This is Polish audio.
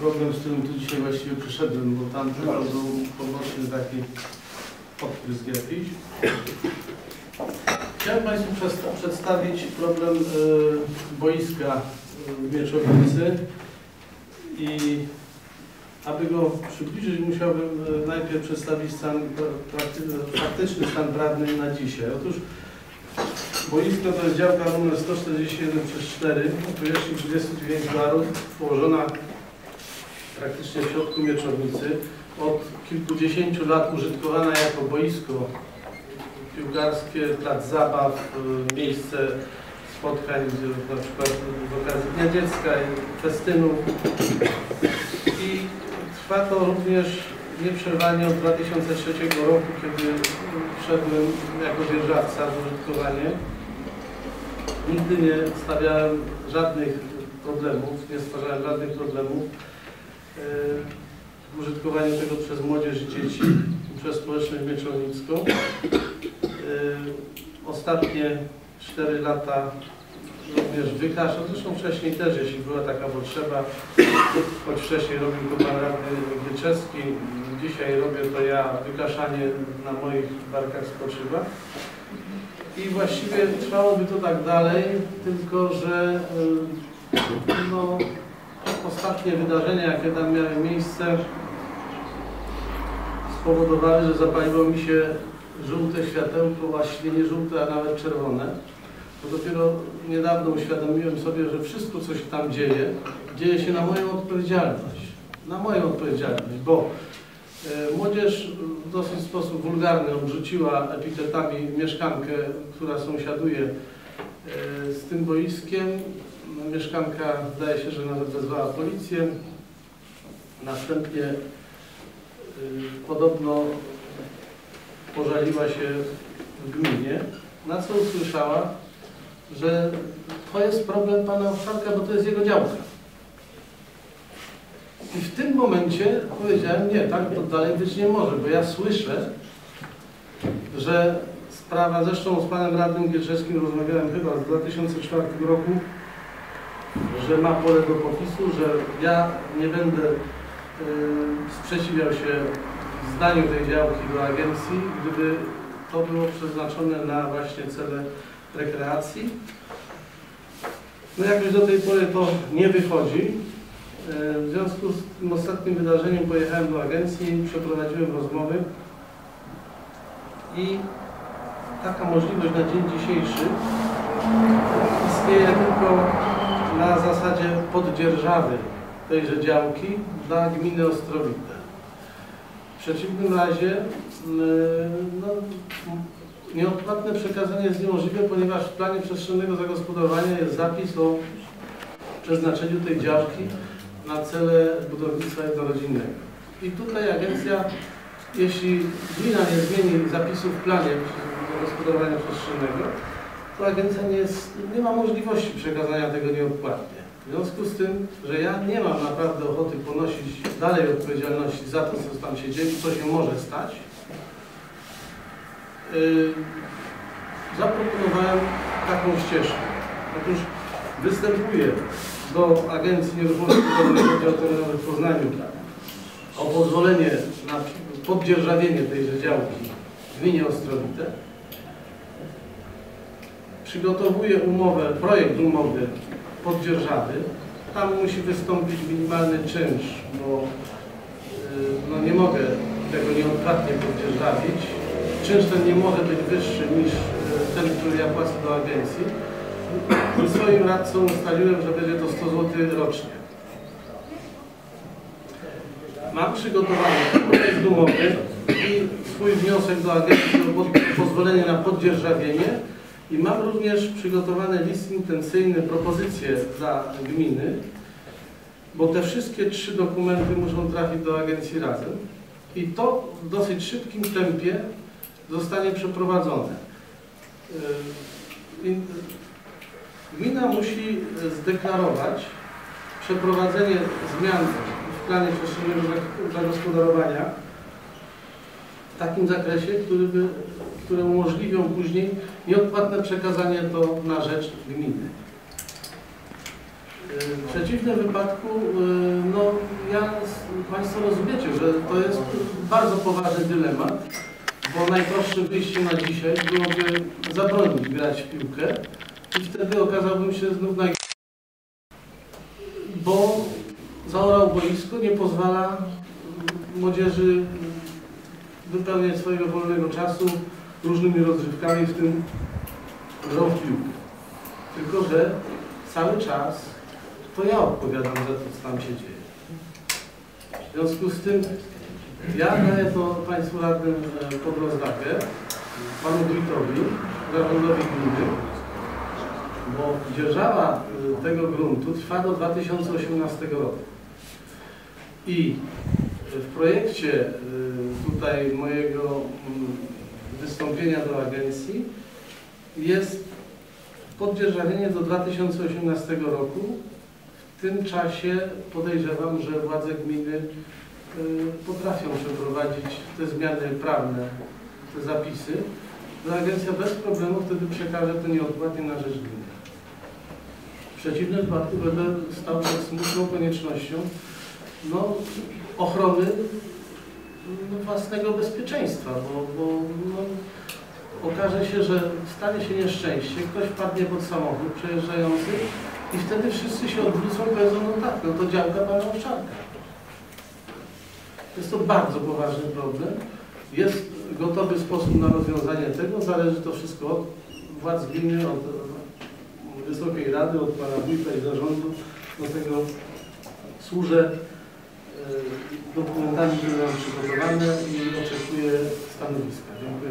problem, z którym tu dzisiaj właściwie przyszedłem, bo tam tylko był taki odprysk jakiś. Chciałem Państwu przed- przedstawić problem e, boiska w Mieczowicy i aby go przybliżyć musiałbym e, najpierw przedstawić stan, faktyczny stan prawny na dzisiaj. Otóż boisko to jest działka numer 141 przez 4 o powierzchni 29 barów, położona praktycznie w środku Mieczownicy. Od kilkudziesięciu lat użytkowana jako boisko piłkarskie, plac zabaw, y, miejsce spotkań na przykład z okazji Dnia Dziecka i festynów. I trwa to również nieprzerwanie od 2003 roku, kiedy wszedłem jako dzierżawca w użytkowanie. Nigdy nie stawiałem żadnych problemów, nie stwarzałem żadnych problemów e, w użytkowaniu tego przez młodzież i dzieci, przez społeczność mieczownicką. E, Ostatnie 4 lata również wykaszał, zresztą wcześniej też, jeśli była taka potrzeba, choć wcześniej robił to pan radny Wieczewski, dzisiaj robię to ja, wykaszanie na moich barkach spoczywa. I właściwie trwałoby to tak dalej, tylko że y, no, ostatnie wydarzenia, jakie tam miały miejsce, spowodowały, że zapaliło mi się żółte światełko, właściwie nie żółte, a nawet czerwone. Bo dopiero niedawno uświadomiłem sobie, że wszystko, co się tam dzieje, dzieje się na moją odpowiedzialność. Na moją odpowiedzialność, bo e, młodzież w dosyć sposób wulgarny obrzuciła epitetami mieszkankę, która sąsiaduje e, z tym boiskiem. Mieszkanka zdaje się, że nawet wezwała policję. Następnie y, podobno pożaliła się w gminie, na co usłyszała, że to jest problem pana Owczarka, bo to jest jego działka. I w tym momencie powiedziałem, nie, tak to dalej być nie może, bo ja słyszę, że sprawa, zresztą z panem radnym Gielczewskim rozmawiałem chyba w 2004 roku, że ma pole do popisu, że ja nie będę y, sprzeciwiał się zdaniu tej działki do agencji, gdyby to było przeznaczone na właśnie cele rekreacji. No jakoś do tej pory to nie wychodzi. Y, W związku z tym ostatnim wydarzeniem pojechałem do agencji, przeprowadziłem rozmowy i taka możliwość na dzień dzisiejszy istnieje tylko na zasadzie poddzierżawy tejże działki dla gminy Ostrowite. W przeciwnym razie yy, no, nieodpłatne przekazanie jest niemożliwe, ponieważ w planie przestrzennego zagospodarowania jest zapis o przeznaczeniu tej działki na cele budownictwa jednorodzinnego. I tutaj agencja, jeśli gmina nie zmieni zapisów w planie zagospodarowania przestrzennego, to agencja nie, jest, nie ma możliwości przekazania tego nieodpłatnie. W związku z tym, że ja nie mam naprawdę ochoty ponosić dalej odpowiedzialności za to, co tam się dzieje, co się może stać, yy, zaproponowałem taką ścieżkę. Otóż występuję do Agencji Nieruchomości Budowlanych Oddziału Terenowy w Poznaniu o pozwolenie na poddzierżawienie tejże działki w gminie Ostrowite. Przygotowuję umowę, projekt umowy poddzierżawy. Tam musi wystąpić minimalny czynsz, bo yy, no nie mogę tego nieodpłatnie poddzierżawić. Czynsz ten nie może być wyższy niż yy, ten, który ja płacę do agencji. I swoim radcom ustaliłem, że będzie to 100 zł rocznie. Mam przygotowany projekt umowy i swój wniosek do agencji o pozwolenie na poddzierżawienie i mam również przygotowany list intencyjny, propozycje dla gminy, bo te wszystkie trzy dokumenty muszą trafić do agencji razem i to w dosyć szybkim tempie zostanie przeprowadzone. Yy, i- Gmina musi zdeklarować przeprowadzenie zmian w planie przestrzennego zagospodarowania w takim zakresie, który by, które umożliwią później nieodpłatne przekazanie to na rzecz gminy. W przeciwnym wypadku, y, no ja, Państwo rozumiecie, że to jest bardzo poważny dylemat, bo najprostsze wyjście na dzisiaj byłoby zabronić grać w piłkę i wtedy okazałbym się znów na bo zaorał boisko, nie pozwala młodzieży wypełniać swojego wolnego czasu różnymi rozrywkami, w tym grą w piłkę. Tylko, że cały czas to ja odpowiadam za to, co tam się dzieje. W związku z tym ja daję to Państwu radnym e, pod rozwagę, Panu Wójtowi, zarządowi gminy, bo dzierżawa y, tego gruntu trwa do 2018 roku. I w projekcie y, tutaj mojego mm, wystąpienia do agencji jest poddzierżawienie do 2018 roku. W tym czasie podejrzewam, że władze gminy y, potrafią przeprowadzić te zmiany prawne, te zapisy, to agencja bez problemu wtedy przekaże to nieodpłatnie na rzecz gminy. W przeciwnym wypadku będę stał przed smutną koniecznością no, ochrony no, własnego bezpieczeństwa, bo, bo no, okaże się, że stanie się nieszczęście, ktoś wpadnie pod samochód przejeżdżający i wtedy wszyscy się odwrócą i powiedzą, no tak, no to działka pana Owczarka. Jest to bardzo poważny problem. Jest gotowy sposób na rozwiązanie tego. Zależy to wszystko od władz gminy, od Wysokiej Rady, od Pana Wójta i Zarządu. Do tego służę dokumentami, które mam przygotowane i oczekuję stanowiska. Dziękuję.